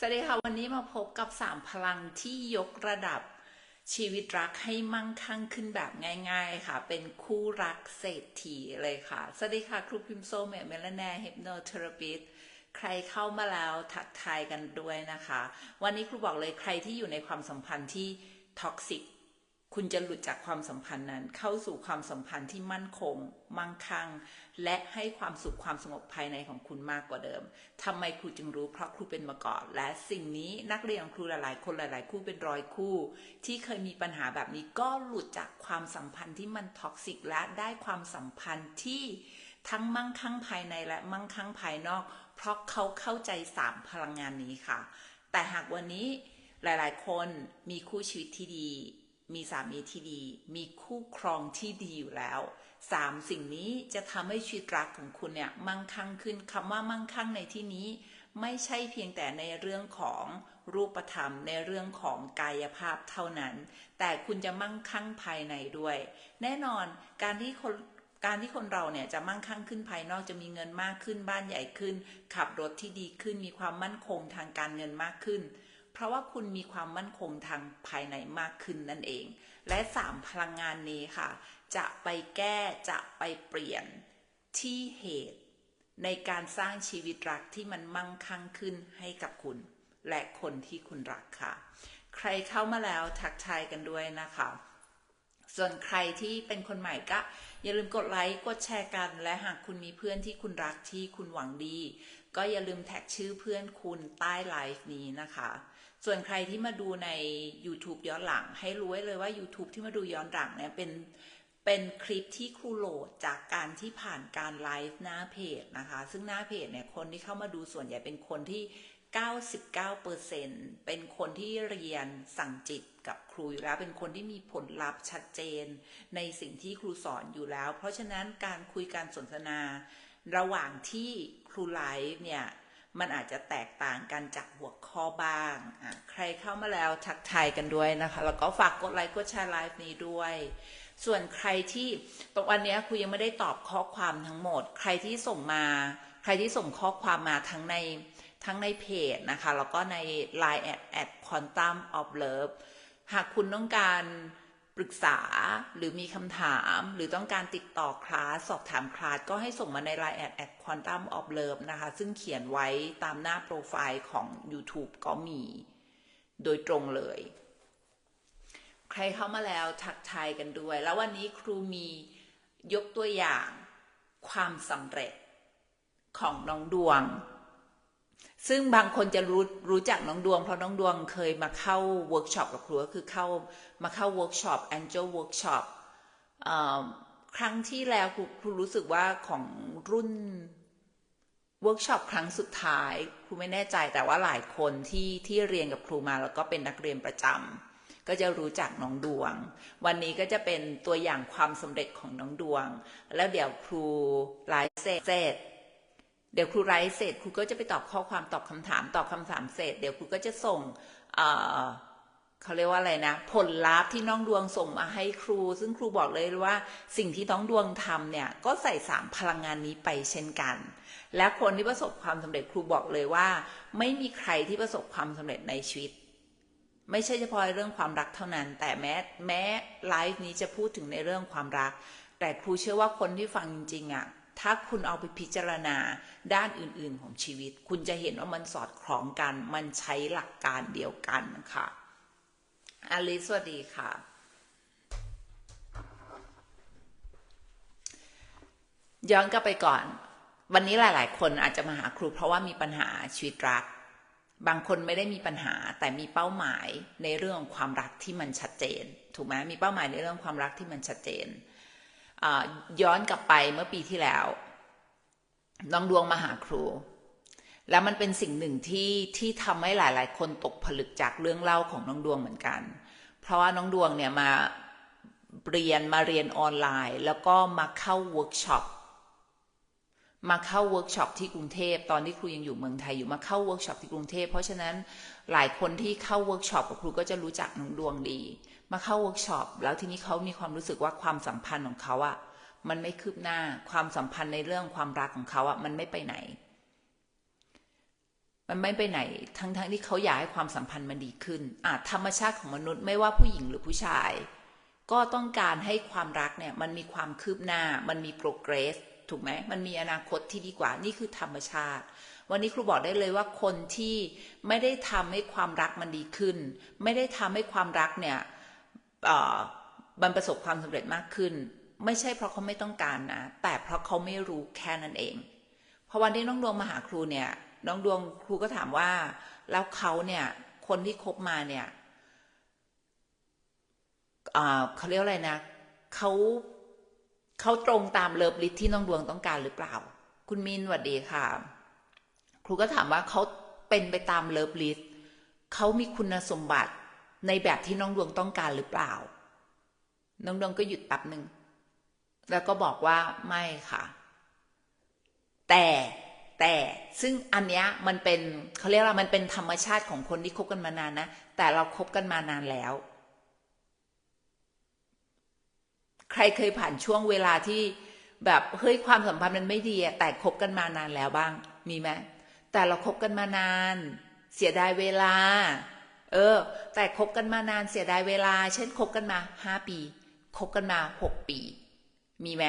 สวัสดีค่ะ วันนี้มาพบกับสามพลังที่ยกระดับชีวิตรักให้มั่งคั่งขึ้นแบบง่าย ๆ ค่ะ เป็นคู่รักเศรษฐีเลยค่ะ สวัสดีค่ะ ครูพิมโซเมเมลแนร์เฮปโนเทอราปิสใครเข้ามาแล้วทักทายกันด้วยนะคะ วันนี้ครูบอกเลยใครที่อยู่ในความสัมพันธ์ที่ท็อกซิก คุณจะหลุดจากความสัมพันธ์นั้น เข้าสู่ความสัมพันธ์ที่มั่นคง มั่งคั่ง และให้ความสุขความสงบภายในของคุณมากกว่าเดิมทำไมครูจึงรู้เพราะครูเป็นมาก่อน และสิ่งนี้นักเรียนของครูหลายๆ คนหลาย ๆ คู่เป็นร้อยคู่ ที่เคยมีปัญหาแบบนี้ก็หลุดจากความสัมพันธ์ที่มันท็อกซิกและได้ความสัมพันธ์ที่ทั้งมั่งคั่งภายในและมั่งคั่งภายนอก เพราะเขาเข้าใจสามพลังงานนี้ค่ะ แต่หากวันนี้หลาย ๆ คนมีคู่ชีวิตที่ดี มีสามีที่ดี มีคู่ครองที่ดีอยู่แล้วสามสิ่งนี้จะทำให้ชีวิตรักของคุณเนี่ยมั่งคั่งขึ้นคำว่ามั่งคั่งในที่นี้ ไม่ใช่เพียงแต่ในเรื่องของรูปธรรมในเรื่องของกายภาพเท่านั้น แต่คุณจะมั่งคั่งภายในด้วย แน่นอนการที่คนการที่คนเราเนี่ยจะมั่งคั่งขึ้นภายนอกจะมีเงินมากขึ้นบ้านใหญ่ขึ้น ขับรถที่ดีขึ้นมีความมั่นคงทางการเงินมากขึ้น เพราะว่าคุณมีความมั่นคงทางภายในมากขึ้นนั่นเอง และสามพลังงานนี้ค่ะ จะไปแก้จะไปเปลี่ยนที่เหตุ ในการสร้างชีวิตรักที่มันมั่งคั่งขึ้นให้กับคุณ และคนที่คุณรักค่ะ ใครเข้ามาแล้วทักทายกันด้วยนะคะส่วนใครที่เป็นคนใหม่ก็ อย่าลืมกดไลค์กดแชร์กัน และหากคุณมีเพื่อนที่คุณรักที่คุณหวังดี ก็อย่าลืมแท็กชื่อเพื่อนคุณใต้ไลฟ์นี้นะคะ ส่วนใครที่มาดูใน YouTube ย้อนหลัง ให้รู้ไว้เลยว่า YouTube ที่มาดูย้อนหลังเนี่ยเป็นเป็นคลิปที่ครูโหลดจากการที่ผ่านการไลฟ์หน้าเพจนะคะ ซึ่งหน้าเพจเนี่ยคนที่เข้ามาดูส่วนใหญ่เป็นคนที่ 99%เป็นคนที่เรียนสั่งจิตกับครูอยู่แล้ว เป็นคนที่มีผลลัพธ์ชัดเจน ในสิ่งที่ครูสอนอยู่แล้ว เพราะฉะนั้นการคุยการสนทนา ระหว่างที่ครูไลฟ์เนี่ย มันอาจจะแตกต่างกันจากหัวข้อบ้างใครเข้ามาแล้วทักทายกันด้วยนะคะ แล้วก็ฝากกดไลค์กดแชร์ไลฟ์นี้ด้วย ส่วนใครที่ตรงวันนี้คุยยังไม่ได้ตอบข้อความทั้งหมด ใครที่ส่งมา ใครที่ส่งข้อความมาทั้งในทั้งในเพจนะคะ แล้วก็ใน Line แอดแอด quantum of love หากคุณต้องการ ปรึกษาหรือมีคำถามหรือต้องการติดต่อคลาส สอบถามคลาส ก็ให้ส่งมาใน Line แอดแอดควอนตัมออฟเลิฟนะคะ ซึ่งเขียนไว้ตามหน้าโปรไฟล์ของ YouTube ก็มี โดยตรงเลย ใครเข้ามาแล้วทักทายกันด้วย แล้ววันนี้ครูมียกตัวอย่างความสำเร็จของน้องดวง ซึ่งบางคนจะรู้รู้จักน้องดวง เพราะน้องดวงเคยมาเข้าเวิร์กช็อปกับครูก็คือเข้ามาเข้าเวิร์กช็อป Angel Workshop ครั้งที่แล้วครูครูรู้สึกว่าของรุ่นเวิร์กช็อปครั้งสุดท้ายครูไม่แน่ใจแต่ว่าหลายคนที่ที่เรียนกับครูมาแล้วก็เป็นนักเรียนประจำก็จะรู้จักน้องดวง วันนี้ก็จะเป็นตัวอย่างความสำเร็จของน้องดวง แล้วเดี๋ยวครูไลฟ์เสร็จ เดี๋ยวครูไลฟ์เสร็จครูก็จะไปตอบข้อความตอบคำถามตอบคำถามเสร็จ เดี๋ยวครูก็จะส่งเขาเรียกว่าอะไรนะ ผลลัพธ์ที่น้องดวงส่งมาให้ครู ซึ่งครูบอกเลยว่าสิ่งที่น้องดวงทำเนี่ย ก็ใส่สามพลังงานนี้ไปเช่นกัน และคนที่ประสบความสำเร็จครูบอกเลยว่า ไม่มีใครที่ประสบความสำเร็จในชีวิต ไม่ใช่เฉพาะเรื่องความรักเท่านั้น แต่แม้แม้ไลฟ์นี้จะพูดถึงในเรื่องความรัก แต่ครูเชื่อว่าคนที่ฟังจริงๆอะ ถ้าคุณเอาไปพิจารณาด้านอื่นๆของชีวิต คุณจะเห็นว่ามันสอดคล้องกัน มันใช้หลักการเดียวกันค่ะอลิสวัสดีค่ะ ย้อนกลับไปก่อน วันนี้หลาย ๆ คนอาจจะมาหาครูเพราะว่ามีปัญหาชีวิตรัก บางคนไม่ได้มีปัญหาแต่มีเป้าหมายในเรื่องความรักที่มันชัดเจน ถูกไหมมีเป้าหมายในเรื่องความรักที่มันชัดเจน ย้อนกลับไปเมื่อปีที่แล้วน้องดวงมาหาครู แล้วมันเป็นสิ่งหนึ่งที่ที่ทำให้หลาย ๆ คนตกผลึกจากเรื่องเล่าของน้องดวงเหมือนกัน เพราะว่าน้องดวงเนี่ยมาเรียนมาเรียนออนไลน์ แล้วก็มาเข้าเวิร์กช็อปมาเข้าเวิร์กช็อปที่กรุงเทพตอนที่ครูยังอยู่เมืองไทยอยู่มาเข้าเวิร์กช็อปที่กรุงเทพเพราะฉะนั้นหลายคนที่เข้าเวิร์กช็อปกับครูก็จะรู้จักน้องดวงดี มาเข้าเวิร์กช็อปแล้วทีนี้เขามีความรู้สึกว่าความสัมพันธ์ของเขาอะมันไม่คืบหน้าความสัมพันธ์ในเรื่องความรักของเขาอะมันไม่ไปไหน มันไม่ไปไหน ทั้งๆทที่เขาอยากให้ความสัมพันธ์มันดีขึ้นอาธรรมชาติของมนุษย์ไม่ว่าผู้หญิงหรือผู้ชาย ก็ต้องการให้ความรักเนี่ย มันมีความคืบหน้า มันมี progress ถูกไหมมันมีอนาคตที่ดีกว่า นี่คือธรรมชาติ วันนี้ครูบอกได้เลยว่าคนที่ไม่ได้ทำให้ความรักมันดีขึ้น ไม่ได้ทำให้ความรักเนี่ย มันประสบความสำเร็จมากขึ้น ไม่ใช่เพราะเขาไม่ต้องการนะ แต่เพราะเขาไม่รู้แค่นั้นเองพอวันที่น้องดวงมาหาครูเนี่ย น้องดวงครูก็ถามว่า แล้วเขาเนี่ย คนที่คบมาเนี่ยเขาเรียกอะไรนะเขาเขาตรงตามเลิฟลิสที่น้องดวงต้องการหรือเปล่า คุณมินสวัสดีค่ะ ครูก็ถามว่าเขาเป็นไปตามเลิฟลิสเขามีคุณสมบัติ ในแบบที่น้องดวงต้องการหรือเปล่า น้องดวงก็หยุดแป๊บหนึ่ง แล้วก็บอกว่าไม่ค่ะ แต่แต่ซึ่งอันเนี้ยมันเป็นเขาเรียกว่ามันเป็นธรรมชาติของคนที่คบกันมานานนะ แต่เราครบกันมานานแล้ว ใครเคยผ่านช่วงเวลาที่แบบเฮ้ยความสัมพันธ์มันไม่ดีแต่คบกันมานานแล้วบ้าง มีไหมแต่เราครบกันมานาน เสียดายเวลา เออ แต่คบกันมานานเสียดายเวลา เช่นคบกันมาห้าปีคบกันมาหกปี มีไหม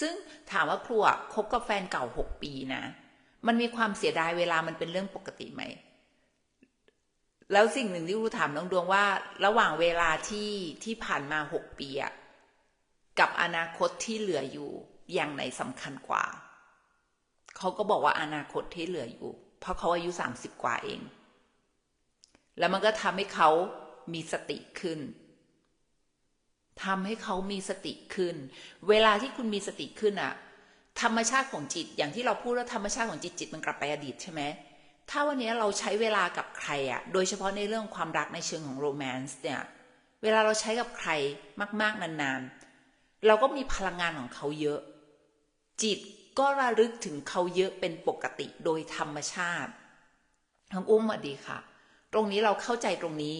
ซึ่งถามว่าครัวคบกับแฟนเก่าหกปีนะ มันมีความเสียดายเวลามันเป็นเรื่องปกติไหม แล้วสิ่งหนึ่งที่ครูถามน้องดวงว่า ระหว่างเวลาที่ที่ผ่านมาหกปีอะกับอนาคตที่เหลืออยู่อย่างไหนสำคัญกว่า เขาก็บอกว่าอนาคตที่เหลืออยู่ เพราะเขาอายุสามสิบกว่าเอง แล้วมันก็ทำให้เขามีสติขึ้นทำให้เขามีสติขึ้น เวลาที่คุณมีสติขึ้นอะธรรมชาติของจิต อย่างที่เราพูดว่าธรรมชาติของจิตจิตมันกลับไปอดีตใช่ไหมถ้าวันนี้เราใช้เวลากับใครอะโดยเฉพาะในเรื่องความรักในเชิงของโรแมนต์เนี่ย เวลาเราใช้กับใครมาก ๆ นานๆ เราก็มีพลังงานของเขาเยอะ จิตก็ระลึกถึงเขาเยอะเป็นปกติโดยธรรมชาติน้งอุ้มสวัสดีค่ะ ตรงนี้เราเข้าใจตรงนี้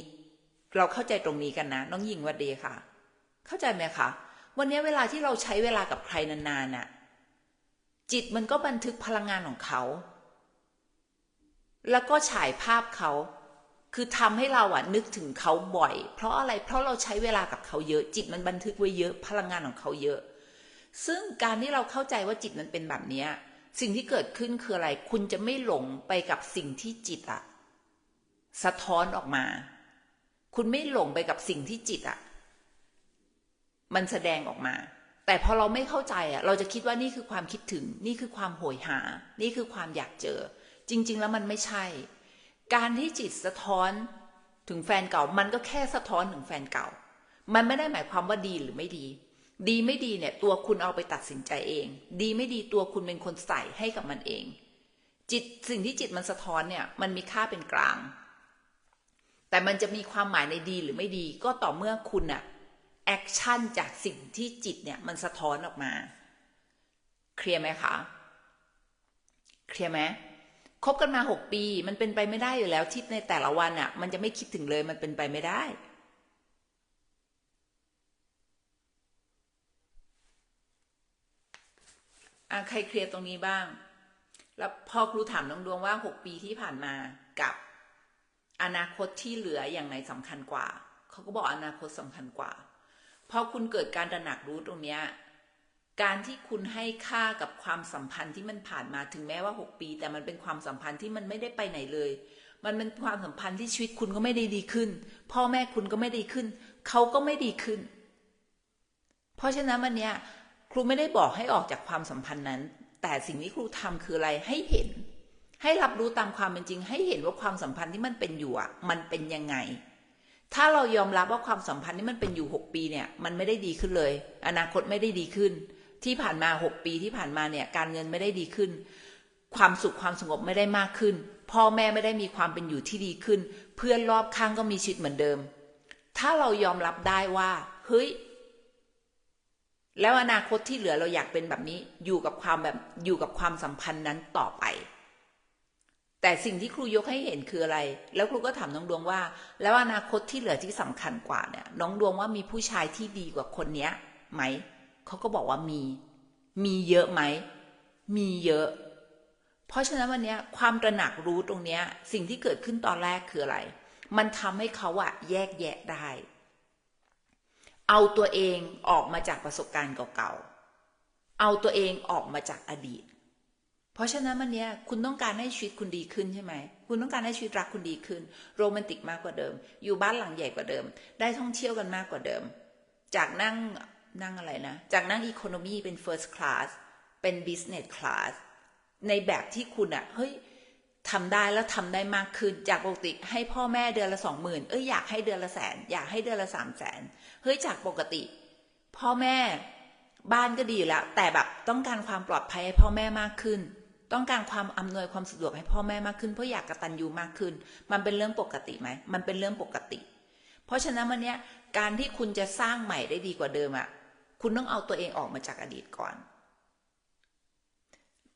เราเข้าใจตรงนี้กันนะ น้องหญิงวัสดีค่ะ เข้าใจไหมคะวันนี้เวลาที่เราใช้เวลากับใครนานๆน่ะ จิตมันก็บันทึกพลังงานของเขา แล้วก็ฉายภาพเขา คือทำให้เราอะนึกถึงเขาบ่อย เพราะอะไรเพราะเราใช้เวลากับเขาเยอะ จิตมันบันทึกไว้เยอะพลังงานของเขาเยอะ ซึ่งการที่เราเข้าใจว่าจิตมันเป็นแบบนี้สิ่งที่เกิดขึ้นคืออะไร คุณจะไม่หลงไปกับสิ่งที่จิตอะ สะท้อนออกมา คุณไม่หลงไปกับสิ่งที่จิตอะมันแสดงออกมา แต่พอเราไม่เข้าใจอะเราจะคิดว่านี่คือความคิดถึง นี่คือความโหยหา นี่คือความอยากเจอ จริง ๆ แล้วมันไม่ใช่ การที่จิตสะท้อนถึงแฟนเก่า มันก็แค่สะท้อนถึงแฟนเก่า มันไม่ได้หมายความว่าดีหรือไม่ดี ดีไม่ดีเนี่ย ตัวคุณเอาไปตัดสินใจเอง ดีไม่ดีตัวคุณเป็นคนใส่ให้กับมันเองจิตสิ่งที่จิตมันสะท้อนเนี่ย มันมีค่าเป็นกลาง แต่มันจะมีความหมายในดีหรือไม่ดี ก็ต่อเมื่อคุณอะแอคชั่นจากสิ่งที่จิตเนี่ยมันสะท้อนออกมา เคลียร์ไหมคะเคลียร์ไหมคบกันมาหกปี มันเป็นไปไม่ได้อยู่แล้วที่ในแต่ละวันอะมันจะไม่คิดถึงเลยมันเป็นไปไม่ได้อะใครเคลียร์ตรงนี้บ้าง แล้วพอครูถามน้องดวงว่าหกปีที่ผ่านมากับ อนาคตที่เหลืออย่างไหนสำคัญกว่า เขาก็บอกอนาคตสำคัญกว่า พอคุณเกิดการตระหนักรู้ตรงเนี้ย การที่คุณให้ค่ากับความสัมพันธ์ที่มันผ่านมาถึงแม้ว่าหกปี แต่มันเป็นความสัมพันธ์ที่มันไม่ได้ไปไหนเลย มันเป็นความสัมพันธ์ที่ชีวิตคุณก็ไม่ได้ดีขึ้น พ่อแม่คุณก็ไม่ดีขึ้น เขาก็ไม่ดีขึ้น เพราะฉะนั้นวันนี้ยครูไม่ได้บอกให้ออกจากความสัมพันธ์นั้น แต่สิ่งที่ครูทำคืออะไรให้เห็น ให้รับรู้ตามความเป็นจริง ให้เห็นว่าความสัมพันธ์ที่มันเป็นอยู่อะ มันเป็นยังไง ถ้าเรายอมรับว่าความสัมพันธ์ที่มันเป็นอยู่หกปีเนี่ย มันไม่ได้ดีขึ้นเลย อนาคตไม่ได้ดีขึ้น ที่ผ่านมาหกปีที่ผ่านมาเนี่ย การเงินไม่ได้ดีขึ้น ความสุขความสงบไม่ได้มากขึ้น พ่อแม่ไม่ได้มีความเป็นอยู่ที่ดีขึ้น เพื่อนรอบข้างก็มีชีวิตเหมือนเดิม ถ้าเรายอมรับได้ว่าเฮ้ยแล้วอนาคตที่เหลือเราอยากเป็นแบบนี้อยู่กับความแบบอยู่กับความสัมพันธ์นั้นต่อไป แต่สิ่งที่ครูยกให้เห็นคืออะไร แล้วครูก็ถามน้องดวงว่า แล้วอนาคตที่เหลือที่สำคัญกว่าเนี่ย น้องดวงว่ามีผู้ชายที่ดีกว่าคนเนี้ยไหม เขาก็บอกว่ามี มีเยอะไหม มีเยอะ เพราะฉะนั้นวันนี้ความตระหนักรู้ตรงเนี้ย สิ่งที่เกิดขึ้นตอนแรกคืออะไร มันทำให้เขาอะแยกแยะได้ เอาตัวเองออกมาจากประสบการณ์เก่าๆ เอาตัวเองออกมาจากอดีต เพราะฉะนั้นวันนี้คุณต้องการให้ชีวิตคุณดีขึ้นใช่ไหม คุณต้องการให้ชีวิตรักคุณดีขึ้น โรแมนติกมากกว่าเดิม อยู่บ้านหลังใหญ่กว่าเดิม ได้ท่องเที่ยวกันมากกว่าเดิม จากนั่งนั่งอะไรนะ จากนั่งอีโคโนมีเป็น first class เป็น business class ในแบบที่คุณอะเฮ้ยทำได้แล้วทำได้มากขึ้น จากปกติให้พ่อแม่เดือนละสองหมื่นเอ้ยอยากให้เดือนละแสน อยากให้เดือนละสามแสนเฮ้ยจากปกติ พ่อแม่บ้านก็ดีอยู่แล้ว แต่แบบต้องการความปลอดภัยให้พ่อแม่มากขึ้น ต้องการความอำนวยความสะดวกให้พ่อแม่มากขึ้น เพื่ออยากกระตันยูมากขึ้น มันเป็นเรื่องปกติไหมมันเป็นเรื่องปกติ เพราะฉะนั้นวันนี้การที่คุณจะสร้างใหม่ได้ดีกว่าเดิมอะคุณต้องเอาตัวเองออกมาจากอดีตก่อน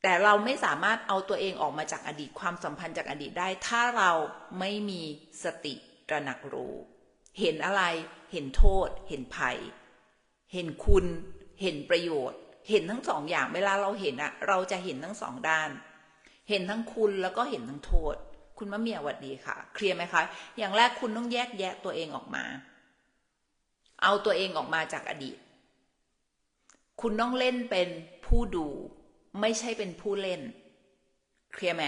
แต่เราไม่สามารถเอาตัวเองออกมาจากอดีตความสัมพันธ์จากอดีตได้ ถ้าเราไม่มีสติตระหนักรู้ เห็นอะไร เห็นโทษ เห็นภัย เห็นคุณ เห็นประโยชน์ เห็นทั้งสองอย่างเวลาเราเห็นอะเราจะเห็นทั้งสองด้าน เห็นทั้งคุณแล้วก็เห็นทั้งโทษ คุณมะเมียหวัดดีค่ะ เคลียร์ไหมคะ อย่างแรกคุณต้องแยกแยะตัวเองออกมา เอาตัวเองออกมาจากอดีต คุณต้องเล่นเป็นผู้ดู ไม่ใช่เป็นผู้เล่น เคลียร์ไหม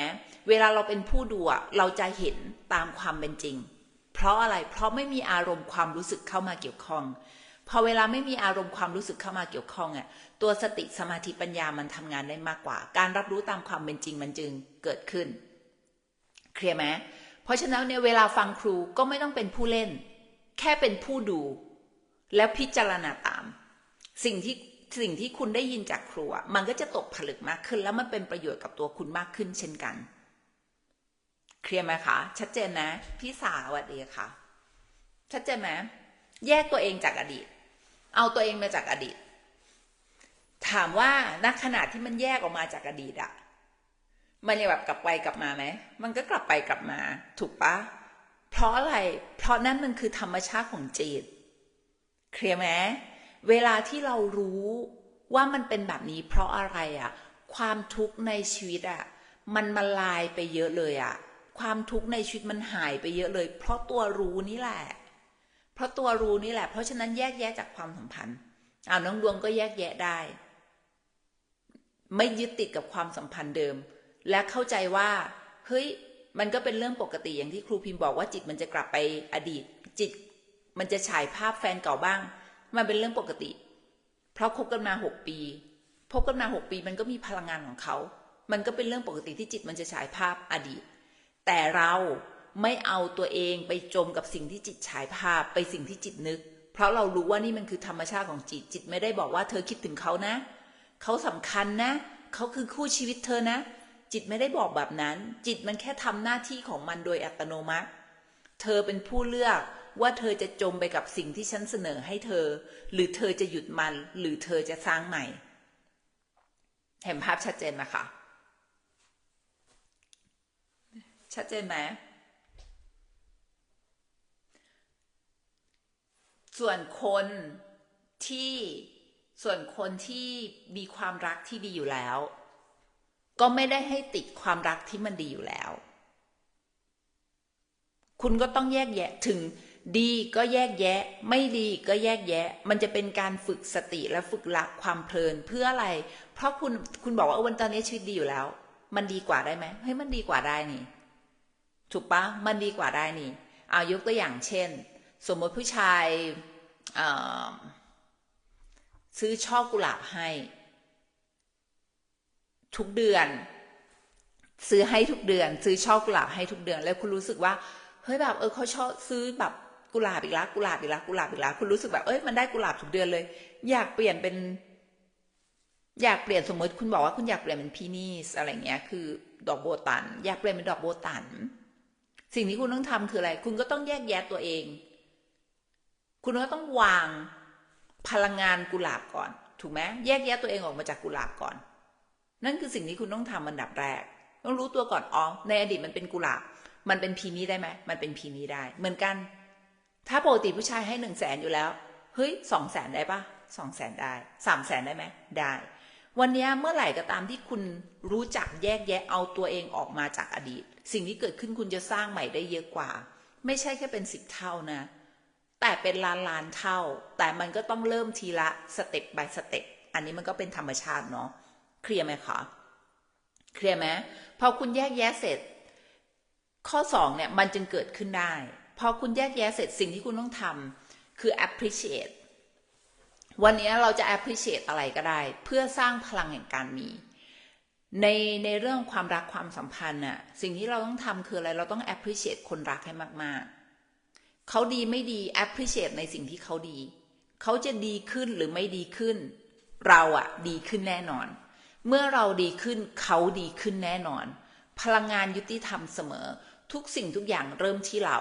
เวลาเราเป็นผู้ดูอะเราจะเห็นตามความเป็นจริง เพราะอะไรเพราะไม่มีอารมณ์ความรู้สึกเข้ามาเกี่ยวข้อง พอเวลาไม่มีอารมณ์ความรู้สึกเข้ามาเกี่ยวข้องอะตัวสติสมาธิปัญญามันทำงานได้มากกว่า การรับรู้ตามความเป็นจริงมันจึงเกิดขึ้น เคลียร์ไหมเพราะฉะนั้นเนี่ยเวลาฟังครูก็ไม่ต้องเป็นผู้เล่น แค่เป็นผู้ดู แล้วพิจารณาตาม สิ่งที่สิ่งที่คุณได้ยินจากครูมันก็จะตกผลึกมากขึ้น แล้วมันเป็นประโยชน์กับตัวคุณมากขึ้นเช่นกัน เคลียร์ไหมคะชัดเจนนะ พี่สาวสวัสดีค่ะ ชัดเจนไหมแยกตัวเองจากอดีต เอาตัวเองมาจากอดีต ถามว่าณขณะที่มันแยกออกมาจากอดีตอะมันยังแบบกลับไปกลับมาไหม มันก็กลับไปกลับมา ถูกปะ เพราะอะไร เพราะนั่นมันคือธรรมชาติของจิต เคลียร์ไหมเวลาที่เรารู้ว่ามันเป็นแบบนี้ เพราะอะไรอะความทุกข์ในชีวิตอะมันมาลายไปเยอะเลยอะความทุกข์ในชีวิตมันหายไปเยอะเลย เพราะตัวรู้นี่แหละ เพราะตัวรู้นี่แหละ เพราะฉะนั้นแยกแยะจากความสัมพันธ์เอาน้องดวงก็แยกแยะได้ ไม่ยึดติดกับความสัมพันธ์เดิม และเข้าใจว่า เฮ้ย มันก็เป็นเรื่องปกติอย่างที่ครูพิมพ์บอกว่าจิตมันจะกลับไปอดีต จิต มันจะฉายภาพแฟนเก่าบ้าง มันเป็นเรื่องปกติ เพราะคบกันมาหกปีพบกันมาหกปีมันก็มีพลังงานของเขา มันก็เป็นเรื่องปกติที่จิตมันจะฉายภาพอดีต แต่เรา ไม่เอาตัวเองไปจมกับสิ่งที่จิตฉายภาพไปสิ่งที่จิตนึก เพราะเรารู้ว่านี่มันคือธรรมชาติของจิตจิตไม่ได้บอกว่าเธอคิดถึงเขานะ เขาสำคัญนะ เขาคือคู่ชีวิตเธอนะ จิตไม่ได้บอกแบบนั้น จิตมันแค่ทำหน้าที่ของมันโดยอัตโนมัติ เธอเป็นผู้เลือกว่าเธอจะจมไปกับสิ่งที่ฉันเสนอให้เธอ หรือเธอจะหยุดมัน หรือเธอจะสร้างใหม่ เห็นภาพชัดเจนไหมคะ ชัดเจนไหม ส่วนคนที่ส่วนคนที่มีความรักที่ดีอยู่แล้ว ก็ไม่ได้ให้ติดความรักที่มันดีอยู่แล้ว คุณก็ต้องแยกแยะถึงดีก็แยกแยะ ไม่ดีก็แยกแยะ มันจะเป็นการฝึกสติและฝึกรักความเพลินเพื่ออะไร เพราะคุณคุณบอกว่าวันตอนนี้ชีวิตดีอยู่แล้ว มันดีกว่าได้ไหมเฮ้ยมันดีกว่าได้นี่ ถูกปะมันดีกว่าได้นี่เอายกตัวอย่างเช่น สมมติผู้ชายซื้อช่อกุหลาบให้ ทุกเดือน ซื้อให้ทุกเดือน ซื้อช่อกุหลาบให้ทุกเดือน แล้วคุณรู้สึกว่าเฮ้ยแบบเออเขาชอบซื้อแบบกุหลาบอีกแล้วกุหลาบอีกแล้วกุหลาบอีกแล้วคุณรู้สึกแบบเอ้ยมันได้กุหลาบทุกเดือนเลย อยากเปลี่ยนเป็น อยากเปลี่ยนสมมติคุณบอกว่าคุณอยากเปลี่ยนเป็นพีนีสอะไรเงี้ย คือ ดอกโบตัน อยากเปลี่ยนเป็นดอกโบตัน สิ่งที่คุณต้องทำคืออะไร คุณก็ต้องแยกแยะตัวเอง คุณก็ต้องวางพลังงานกุหลาบก่อน ถูกไหมแยกแยะตัวเองออกมาจากกุหลาบก่อน นั่นคือสิ่งที่คุณต้องทำอันดับแรก ต้องรู้ตัวก่อนอ๋อในอดีตมันเป็นกุหลาบ มันเป็นพีนี้ได้ไหมมันเป็นพีนี้ได้ เหมือนกัน ถ้าปกติผู้ชายให้หนึ่งแสนอยู่แล้วเฮ้ยสองแสนได้ปะสองแสนได้สามแสนได้ไหมได้ วันนี้เมื่อไหร่ก็ตามที่คุณรู้จักแยกแยะเอาตัวเองออกมาจากอดีต สิ่งที่เกิดขึ้นคุณจะสร้างใหม่ได้เยอะกว่า ไม่ใช่แค่เป็นสิบเท่านะ แต่เป็นล้านล้านเท่า แต่มันก็ต้องเริ่มทีละสเต็ป by สเต็ป อันนี้มันก็เป็นธรรมชาติเนาะ เคลียร์ไหมคะ เคลียร์ไหมพอคุณแยกแยะเสร็จ ข้อสองเนี่ยมันจึงเกิดขึ้นได้ พอคุณแยกแยะเสร็จสิ่งที่คุณต้องทำคือ appreciate วันนี้เราจะ appreciate อะไรก็ได้ เพื่อสร้างพลังแห่งการมี ในในเรื่องความรักความสัมพันธ์น่ะสิ่งที่เราต้องทำคืออะไร เราต้อง appreciate คนรักให้มาก ๆ เขาดีไม่ดี appreciate ในสิ่งที่เขาดี เขาจะดีขึ้นหรือไม่ดีขึ้น เราอะดีขึ้นแน่นอน เมื่อเราดีขึ้นเขาดีขึ้นแน่นอน พลังงานยุติธรรมเสมอ ทุกสิ่งทุกอย่างเริ่มที่เรา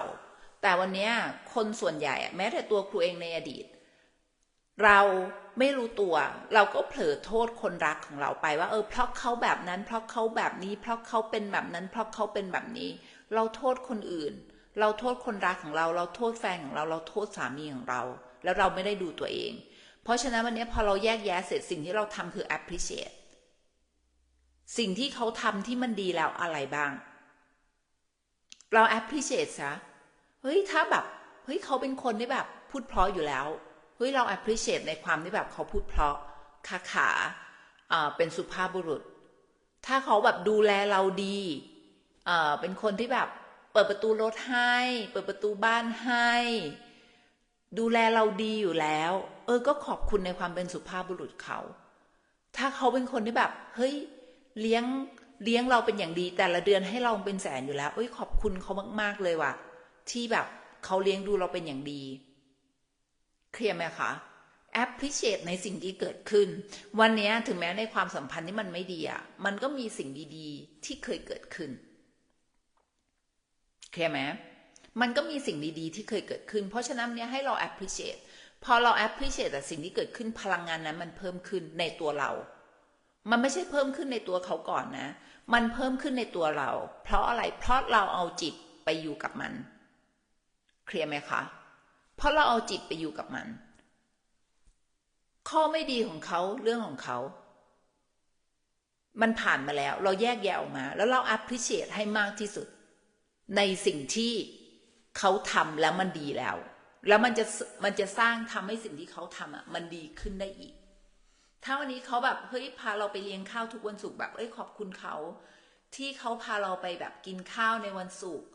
แต่วันนี้คนส่วนใหญ่แม้แต่ตัวครูเองในอดีต เราไม่รู้ตัว เราก็เผลอโทษคนรักของเราไปว่า เออเพราะเขาแบบนั้น เพราะเขาแบบนี้ เพราะเขาเป็นแบบนั้น เพราะเขาเป็นแบบนี้ เราโทษคนอื่น เราโทษคนรักของเรา เราโทษแฟนของเรา เราโทษสามีของเรา แล้วเราไม่ได้ดูตัวเอง เพราะฉะนั้นวันนี้พอเราแยกแยะเสร็จสิ่งที่เราทำคือ appreciate สิ่งที่เขาทำที่มันดีแล้วอะไรบ้าง เรา appreciate ซะ เฮ้ยถ้าแบบ เฮ้ยเขาเป็นคนที่แบบพูดเพราะอยู่แล้ว เฮ้ยเรา appreciate ในความที่แบบเขาพูดเพราะขาขาเป็นสุภาพบุรุษ ถ้าเขาแบบดูแลเราดี เป็นคนที่แบบ เปิดประตูรถให้ เปิดประตูบ้านให้ ดูแลเราดีอยู่แล้ว เออก็ขอบคุณในความเป็นสุภาพบุรุษเขา ถ้าเขาเป็นคนที่แบบ เฮ้ย เลี้ยงเลี้ยงเราเป็นอย่างดี แต่ละเดือนให้เราเป็นแสนอยู่แล้ว เอ้ยขอบคุณเขามาก ๆเลยว่ะ ที่แบบเขาเลี้ยงดูเราเป็นอย่างดี เคลียร์ไหมคะ appreciate ในสิ่งที่เกิดขึ้น วันนี้ถึงแม้ในความสัมพันธ์ที่มันไม่ดีอะมันก็มีสิ่งดี ๆ ที่เคยเกิดขึ้น เคลียร์ไหมมันก็มีสิ่งดีๆ ที่เคยเกิดขึ้น เพราะฉะนั้นเนี้ยให้เรา appreciate พอเรา appreciate แต่สิ่งที่เกิดขึ้นพลังงานนั้นมันเพิ่มขึ้นในตัวเรา มันไม่ใช่เพิ่มขึ้นในตัวเขาก่อนนะ มันเพิ่มขึ้นในตัวเรา เพราะอะไร เพราะเราเอาจิตไปอยู่กับมัน เคลียร์ไหมคะ เพราะเราเอาจิตไปอยู่กับมัน ข้อไม่ดีของเขาเรื่องของเขา มันผ่านมาแล้ว เราแยกแยะออกมา แล้วเรา appreciate ให้มากที่สุด ในสิ่งที่เขาทำแล้วมันดีแล้ว แล้วมันจะมันจะสร้างทำให้สิ่งที่เขาทำอะ มันดีขึ้นได้อีก ถ้าวันนี้เขาแบบเฮ้ยพาเราไปเลี้ยงข้าวทุกวันศุกร์แบบเอ้ยขอบคุณเขาที่เขาพาเราไปแบบกินข้าวในวันศุกร์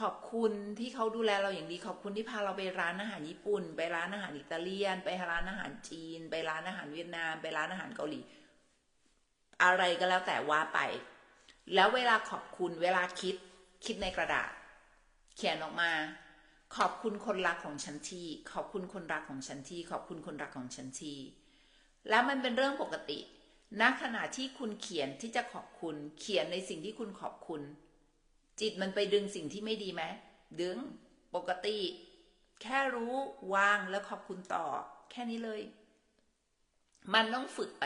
ขอบคุณที่เขาดูแลเราอย่างดีขอบคุณที่พาเราไปร้านอาหารญี่ปุ่น ไปร้านอาหารอิตาเลียน ไปร้านอาหารจีน ไปร้านอาหารเวียดนาม ไปร้านอาหารเกาหลี อะไรก็แล้วแต่ว่าไป แล้วเวลาขอบคุณเวลาคิด คิดในกระดาษ เขียนออกมา ขอบคุณคนรักของฉันทีขอบคุณคนรักของฉันทีขอบคุณคนรักของฉันทีแล้วมันเป็นเรื่องปกติณขณะที่คุณเขียนที่จะขอบคุณ เขียนในสิ่งที่คุณขอบคุณ จิตมันไปดึงสิ่งที่ไม่ดีไหมดึงปกติ แค่รู้วางแล้วขอบคุณต่อ แค่นี้เลย มันต้องฝึกไป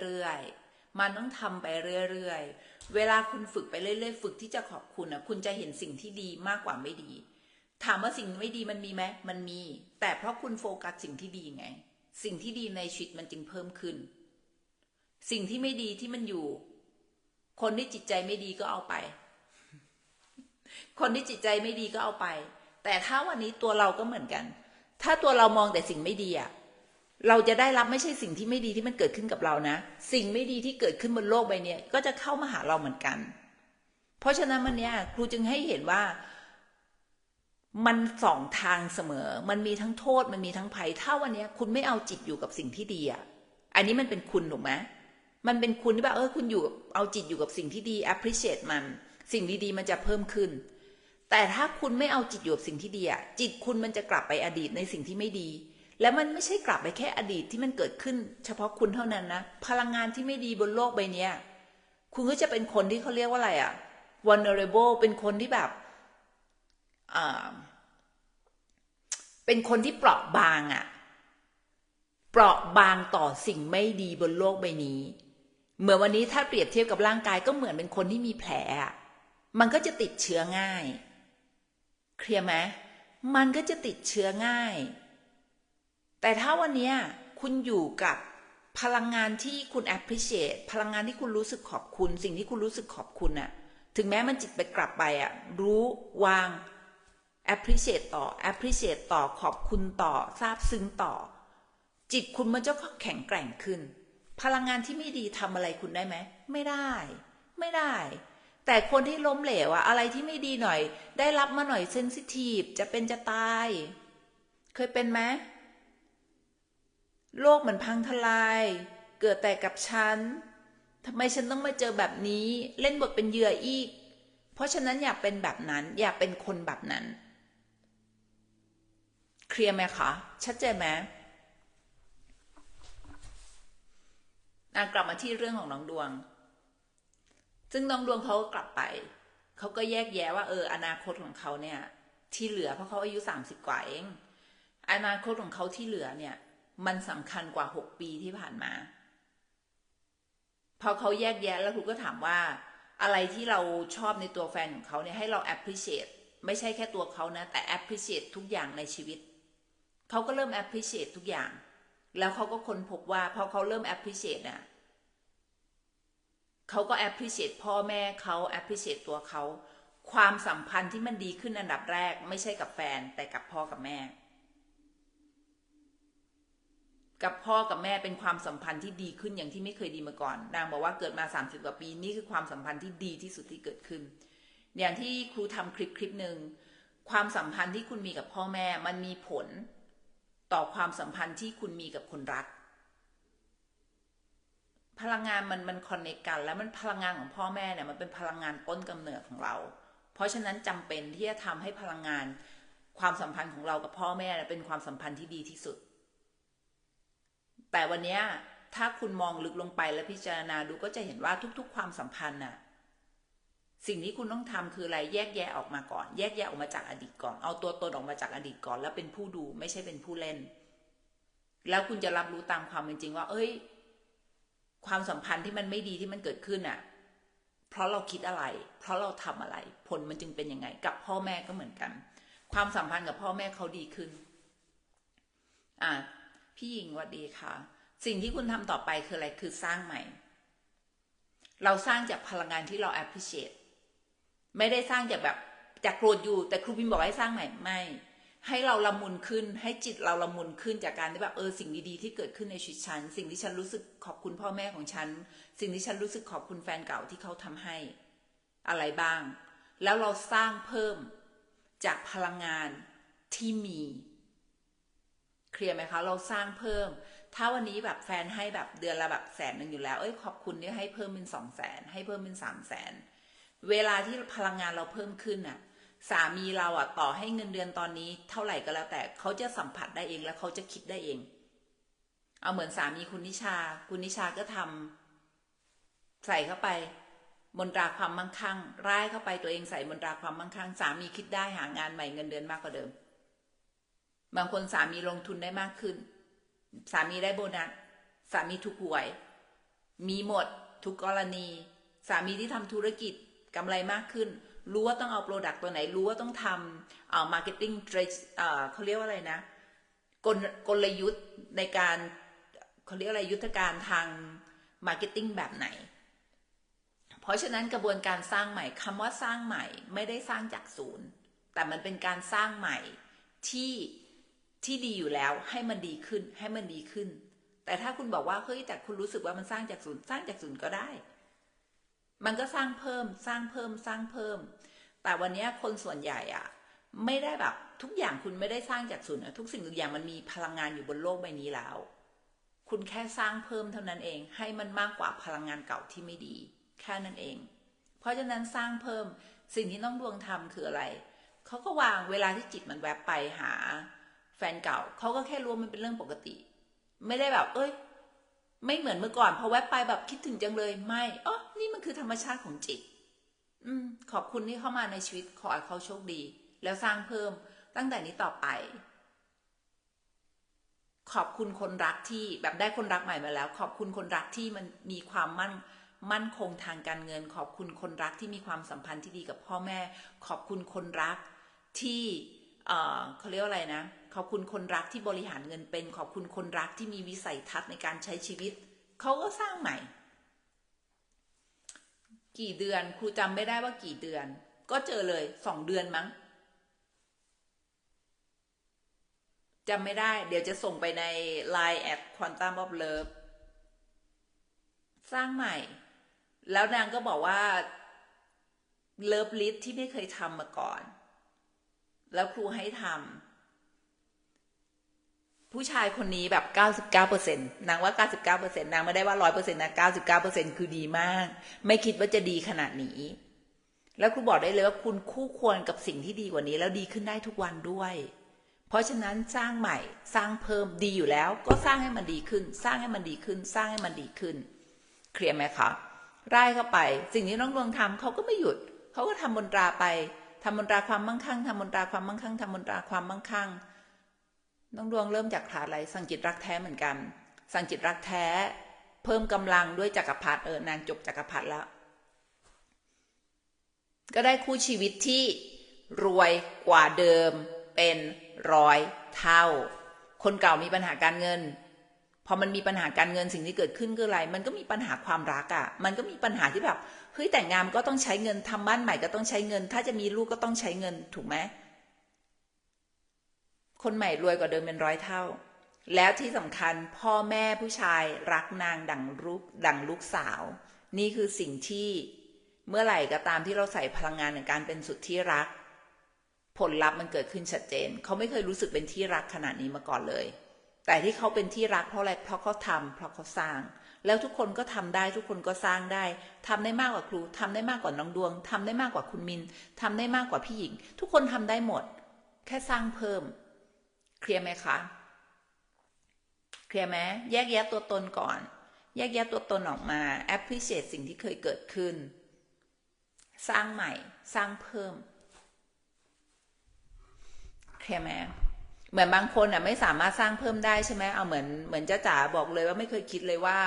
เรื่อยๆ มันต้องทำไปเรื่อยๆ เวลาคุณฝึกไปเรื่อยๆ ฝึกที่จะขอบคุณอะคุณจะเห็นสิ่งที่ดีมากกว่าไม่ดี ถามว่าสิ่งไม่ดีมันมีไหมมันมี แต่เพราะคุณโฟกัสสิ่งที่ดีไง สิ่งที่ดีในชีวิตมันจึงเพิ่มขึ้น สิ่งที่ไม่ดีที่มันอยู่ คนที่จิตใจไม่ดีก็เอาไป คนที่จิตใจไม่ดีก็เอาไป แต่ถ้าวันนี้ตัวเราก็เหมือนกัน ถ้าตัวเรามองแต่สิ่งไม่ดีอะ เราจะได้รับไม่ใช่สิ่งที่ไม่ดีที่มันเกิดขึ้นกับเรานะ สิ่งไม่ดีที่เกิดขึ้นบนโลกใบนี้ก็จะเข้ามาหาเราเหมือนกัน เพราะฉะนั้นวันนี้ครูจึงให้เห็นว่ามันสองทางเสมอ มันมีทั้งโทษ มันมีทั้งภัย ถ้าวันนี้คุณไม่เอาจิตอยู่กับสิ่งที่ดีอะ อันนี้มันเป็นคุณถูกไหมมันเป็นคุณที่แบบเออคุณอยู่เอาจิตอยู่กับสิ่งที่ดี appreciate มัน สิ่งดีๆมันจะเพิ่มขึ้น แต่ถ้าคุณไม่เอาจิตอยู่กับสิ่งที่ดีอะ จิตคุณมันจะกลับไปอดีตในสิ่งที่ไม่ดี แล้วมันไม่ใช่กลับไปแค่อดีตที่มันเกิดขึ้น เฉพาะคุณเท่านั้นนะ พลังงานที่ไม่ดีบนโลกใบนี้คุณก็จะเป็นคนที่เขาเรียกว่าอะไรอะ vulnerable เป็นคนที่แบบเป็นคนที่เปราะบางอะเปราะบางต่อสิ่งไม่ดีบนโลกใบนี้ เหมือนวันนี้ถ้าเปรียบเทียบกับร่างกายก็เหมือนเป็นคนที่มีแผลอะมันก็จะติดเชื้อง่าย เคลียร์ไหมมันก็จะติดเชื้อง่าย แต่ถ้าวันนี้คุณอยู่กับพลังงานที่คุณ appreciate พลังงานที่คุณรู้สึกขอบคุณ สิ่งที่คุณรู้สึกขอบคุณน่ะถึงแม้มันจิตไปกลับไปอะรู้วาง appreciate ต่อ appreciate ต่อขอบคุณต่อซาบซึ้งต่อ จิตคุณมันจะแข็งแกร่งขึ้น พลังงานที่ไม่ดีทำอะไรคุณได้ไหมไม่ได้ ไม่ได้ แต่คนที่ล้มเหลวอะอะไรที่ไม่ดีหน่อย ได้รับมาหน่อยเซนซิทีฟจะเป็นจะตาย เคยเป็นไหม โลกเหมือนพังทลาย เกิดแต่กับฉันทำไมฉันต้องมาเจอแบบนี้ เล่นบทเป็นเหยื่ออีก เพราะฉะนั้นอย่าเป็นแบบนั้น อย่าเป็นคนแบบนั้น เคลียร์ไหมคะ ชัดเจนไหมอะกลับมาที่เรื่องของน้องดวง ซึ่งน้องดวงเขาก็กลับไป เขาก็แยกแยะว่า เออ อนาคตของเขาเนี่ย ที่เหลือเพราะเขาอายุสามสิบกว่าเอง อนาคตของเขาที่เหลือเนี่ย มันสำคัญกว่าหกปีที่ผ่านมา พอเขาแยกแยะแล้วครูก็ถามว่า อะไรที่เราชอบในตัวแฟนของเขาเนี่ยให้เรา appreciate ไม่ใช่แค่ตัวเขานะ แต่ appreciate ทุกอย่างในชีวิต เขาก็เริ่ม appreciate ทุกอย่าง แล้วเขาก็ค้นพบว่าพอเขาเริ่ม appreciate น่ะเขาก็ appreciate พ่อแม่เขา appreciate ตัวเขา ความสัมพันธ์ที่มันดีขึ้นอันดับแรก ไม่ใช่กับแฟนแต่กับพ่อกับแม่ กับพ่อกับแม่เป็นความสัมพันธ์ที่ดีขึ้นอย่างที่ไม่เคยดีมาก่อน นางบอกว่าเกิดมา30กว่าปีนี่คือความสัมพันธ์ที่ดีที่สุดที่เกิดขึ้น อย่างที่ครูทำคลิปคลิปหนึ่งความสัมพันธ์ที่คุณมีกับพ่อแม่มันมีผลต่อความสัมพันธ์ที่คุณมีกับคนรัก พลังงานมันมันคอนเนคกัน แล้วมันพลังงานของพ่อแม่เนี่ยมันเป็นพลังงานต้นกำเนิดของเรา เพราะฉะนั้นจำเป็นที่จะทำให้พลังงานความสัมพันธ์ของเรากับพ่อแม่เป็นความสัมพันธ์ที่ดีที่สุด แต่วันนี้ถ้าคุณมองลึกลงไปและพิจารณาดูก็จะเห็นว่าทุก ๆ ความสัมพันธ์น่ะ สิ่งที่คุณต้องทำคืออะไรแยกแยะออกมาก่อน แยกแยะออกมาจากอดีตก่อน เอาตัวตนออกมาจากอดีตก่อน แล้วเป็นผู้ดูไม่ใช่เป็นผู้เล่น แล้วคุณจะรับรู้ตามความเป็นจริงว่า เอ้ย ความสัมพันธ์ที่มันไม่ดีที่มันเกิดขึ้นอะ เพราะเราคิดอะไร เพราะเราทำอะไร ผลมันจึงเป็นยังไง กับพ่อแม่ก็เหมือนกัน ความสัมพันธ์กับพ่อแม่เขาดีขึ้น อ่า พี่หญิงวัสดีค่ะ สิ่งที่คุณทำต่อไปคืออะไรคือสร้างใหม่ เราสร้างจากพลังงานที่เรา appreciate ไม่ได้สร้างจากแบบจากโกรธอยู่ แต่ครูพิมบอกให้สร้างใหม่ไม่ ให้เราละมุนขึ้น ให้จิตเราละมุนขึ้นจากการที่แบบเออสิ่งดีๆที่เกิดขึ้นในชีวิตฉัน สิ่งที่ฉันรู้สึกขอบคุณพ่อแม่ของฉัน สิ่งที่ฉันรู้สึกขอบคุณแฟนเก่าที่เขาทำให้ อะไรบ้าง แล้วเราสร้างเพิ่มจากพลังงานที่มี เคลียร์ไหมคะ เราสร้างเพิ่ม ถ้าวันนี้แบบแฟนให้แบบเดือนละแบบแสนหนึ่งอยู่แล้ว เอ้ยขอบคุณที่ให้เพิ่มเป็นสองแสนให้เพิ่มเป็นสามแสนเวลาที่พลังงานเราเพิ่มขึ้นน่ะ สามีเราอะต่อให้เงินเดือนตอนนี้ เท่าไหร่ก็แล้วแต่เขาจะสัมผัสได้เองแล้วเขาจะคิดได้เอง เอาเหมือนสามีคุณนิชา คุณนิชาก็ทำใส่เข้าไปมนตราความมั่งคั่งร่ายเข้าไปตัวเองใส่มนตราความมั่งคั่ง สามีคิดได้หางานใหม่เงินเดือนมากกว่าเดิม บางคนสามีลงทุนได้มากขึ้น สามีได้โบนัส สามีถูกหวย มีหมด ทุกกรณี สามีที่ทำธุรกิจกำไรมากขึ้น รู้ว่าต้องเอาโปรดักต์ตัวไหน รู้ว่าต้องทำเอามาร์เก็ตติ้งเอ่อเขาเรียกว่าอะไรนะ กลกลยุทธ์ในการเขาเรียกอะไรยุทธการทางมาร์เก็ตติ้งแบบไหน เพราะฉะนั้นกระบวนการสร้างใหม่คำว่าสร้างใหม่ไม่ได้สร้างจากศูนย์ แต่มันเป็นการสร้างใหม่ที่ ที่ดีอยู่แล้วให้มันดีขึ้นให้มันดีขึ้น แต่ถ้าคุณบอกว่าเฮ้ยแต่คุณรู้สึกว่ามันสร้างจากศูนย์สร้างจากศูนย์ก็ได้ มันก็สร้างเพิ่มสร้างเพิ่มสร้างเพิ่ม แต่วันนี้คนส่วนใหญ่อะไม่ได้แบบทุกอย่างคุณไม่ได้สร้างจากศูนย์ทุกสิ่งทุกอย่างมันมีพลังงานอยู่บนโลกใบนี้แล้ว คุณแค่สร้างเพิ่มเท่านั้นเอง ให้มันมากกว่าพลังงานเก่าที่ไม่ดี แค่นั้นเอง เพราะฉะนั้นสร้างเพิ่มสิ่งที่ต้องดวงทำคืออะไรเขาก็วางเวลาที่จิตมันแวบไปหา แฟนเก่าเขาก็แค่รู้มันเป็นเรื่องปกติ ไม่ได้แบบ เอ้ย ไม่เหมือนเมื่อก่อน พอแวบไปแบบคิดถึงจังเลยไม่อ๋อนี่มันคือธรรมชาติของจิต อืม ขอบคุณที่เข้ามาในชีวิตขอให้เขาโชคดี แล้วสร้างเพิ่มตั้งแต่นี้ต่อไป ขอบคุณคนรักที่แบบได้คนรักใหม่มาแล้ว ขอบคุณคนรักที่มันมีความมั่นมั่นคงทางการเงิน ขอบคุณคนรักที่มีความสัมพันธ์ที่ดีกับพ่อแม่ ขอบคุณคนรักที่ เอ่อเขาเรียกว่าอะไรนะ ขอบคุณคนรักที่บริหารเงินเป็น ขอบคุณคนรักที่มีวิสัยทัศน์ในการใช้ชีวิต เขาก็สร้างใหม่ กี่เดือนครูจำไม่ได้ว่ากี่เดือน ก็เจอเลยสองเดือนมั้งจำไม่ได้ เดี๋ยวจะส่งไปใน Line แอด Quantum of Love สร้างใหม่ แล้วนางก็บอกว่าเลิฟลิสที่ไม่เคยทำมาก่อน แล้วครูให้ทำ ผู้ชายคนนี้แบบ 99%นางว่า 99%นางไม่ได้ว่า 100%นะ 99%คือดีมาก ไม่คิดว่าจะดีขนาดนี้ แล้วครูบอกได้เลยว่าคุณคู่ควรกับสิ่งที่ดีกว่านี้ แล้วดีขึ้นได้ทุกวันด้วย เพราะฉะนั้นสร้างใหม่ สร้างเพิ่มดีอยู่แล้ว ก็สร้างให้มันดีขึ้น สร้างให้มันดีขึ้น สร้างให้มันดีขึ้น เคลียร์ไหมคะไล่เข้าไป สิ่งที่น้องดวงทำเขาก็ไม่หยุด เขาก็ทำบนตราไปทำบนตราความมั่งคั่งทำบนตราความมั่งคั่งทำบนตราความมั่งคั่ง น้องดวงเริ่มจากคลาสอะไร สั่งจิตรักแท้เหมือนกัน สั่งจิตรักแท้ เพิ่มกำลังด้วยจักรพรรดิเออนางจบจักรพรรดิแล้ว ก็ได้คู่ชีวิตที่รวยกว่าเดิมเป็นร้อยเท่า คนเก่ามีปัญหาการเงิน พอมันมีปัญหาการเงินสิ่งที่เกิดขึ้นคืออะไร มันก็มีปัญหาความรักอะ่ะ มันก็มีปัญหาที่แบบเฮ้ยแต่งงานก็ต้องใช้เงินทำบ้านใหม่ก็ต้องใช้เงิน ถ้าจะมีลูกก็ต้องใช้เงินถูกไหม คนใหม่รวยกว่าเดิมเป็นร้อยเท่า แล้วที่สำคัญพ่อแม่ผู้ชายรักนางดังลูกดังลูกสาว นี่คือสิ่งที่เมื่อไหร่ก็ตามที่เราใส่พลังงานในการเป็นสุดที่รัก ผลลัพธ์มันเกิดขึ้นชัดเจน เขาไม่เคยรู้สึกเป็นที่รักขนาดนี้มาก่อนเลย แต่ที่เขาเป็นที่รักเพราะอะไรเพราะเขาทำเพราะเขาสร้าง แล้วทุกคนก็ทำได้ทุกคนก็สร้างได้ทำได้มากกว่าครูทำได้มากกว่าน้องดวงทำได้มากกว่าคุณมินทำได้มากกว่าพี่หญิง ทุกคนทำได้หมด แค่สร้างเพิ่ม เคลียร์ไหมคะเคลียร์ไหมแยกแยะตัวตนก่อน แยกแยะตัวตนออกมา appreciate สิ่งที่เคยเกิดขึ้น สร้างใหม่ สร้างเพิ่มเคลียร์ไหมเหมือนบางคนอะไม่สามารถสร้างเพิ่มได้ใช่ไหมเอาเหมือนเหมือนจ้าจ๋าบอกเลยว่าไม่เคยคิดเลยว่า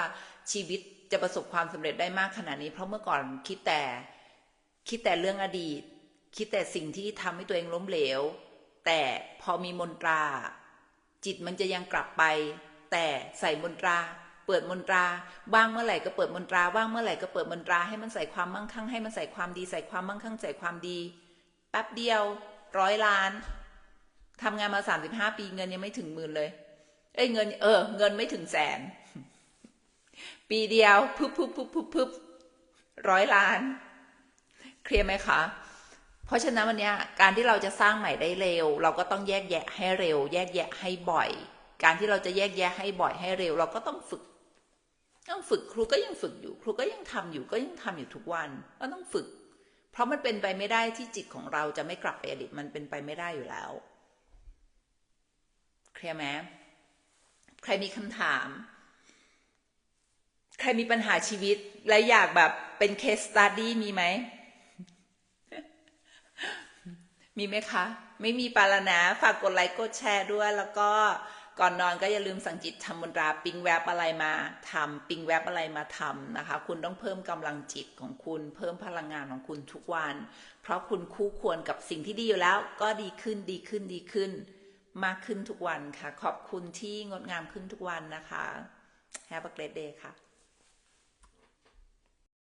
ชีวิตจะประสบความสำเร็จได้มากขนาดนี้ เพราะเมื่อก่อนคิดแต่ คิดแต่เรื่องอดีต คิดแต่สิ่งที่ทำให้ตัวเองล้มเหลว แต่พอมีมนตรา จิตมันจะยังกลับไป แต่ใส่มนตรา เปิดมนตราว่างเมื่อไหร่ก็เปิดมนตราว่างเมื่อไหร่ก็เปิดมนตราให้มันใส่ความมั่งคั่งให้มันใส่ความดีใส่ความมั่งคั่งใส่ความดีแป๊บเดียวร้อยล้านทำงานมาสามสิบห้าปีเงินยังไม่ถึงหมื่นเลย เอ้ยเงิน เออ เงินไม่ถึงแสน ปีเดียวพึบพึบพึบพึบพึบร้อยล้าน เคลียร์ไหมคะ เพราะฉะนั้นวันนี้การที่เราจะสร้างใหม่ได้เร็ว เราก็ต้องแยกแยะให้เร็ว แยกแยะให้บ่อย การที่เราจะแยกแยะให้บ่อยให้เร็ว เราก็ต้องฝึก ต้องฝึกครูก็ยังฝึกอยู่ ครูก็ยังทำอยู่ก็ยังทำอยู่ทุกวันก็ต้องฝึก เพราะมันเป็นไปไม่ได้ที่จิตของเราจะไม่กลับไปอดีตมันเป็นไปไม่ได้อยู่แล้วเคลียร์ไหมใครมีคำถาม ใครมีปัญหาชีวิตและอยากแบบเป็นเคสตัดดี้มีไหม มีไหมคะ ไม่มีปาละนะ ฝากกดไลค์กดแชร์ด้วย แล้วก็ก่อนนอนก็อย่าลืมสั่งจิตทำบนตราปิงแวบอะไรมาทำปิงแวบอะไรมาทำนะคะ คุณต้องเพิ่มกำลังจิตของคุณ เพิ่มพลังงานของคุณทุกวัน เพราะคุณคู่ควรกับสิ่งที่ดีอยู่แล้ว ก็ดีขึ้นดีขึ้นดีขึ้น มากขึ้นทุกวันค่ะ ขอบคุณที่งดงามขึ้นทุกวันนะคะ Have a great day ค่ะ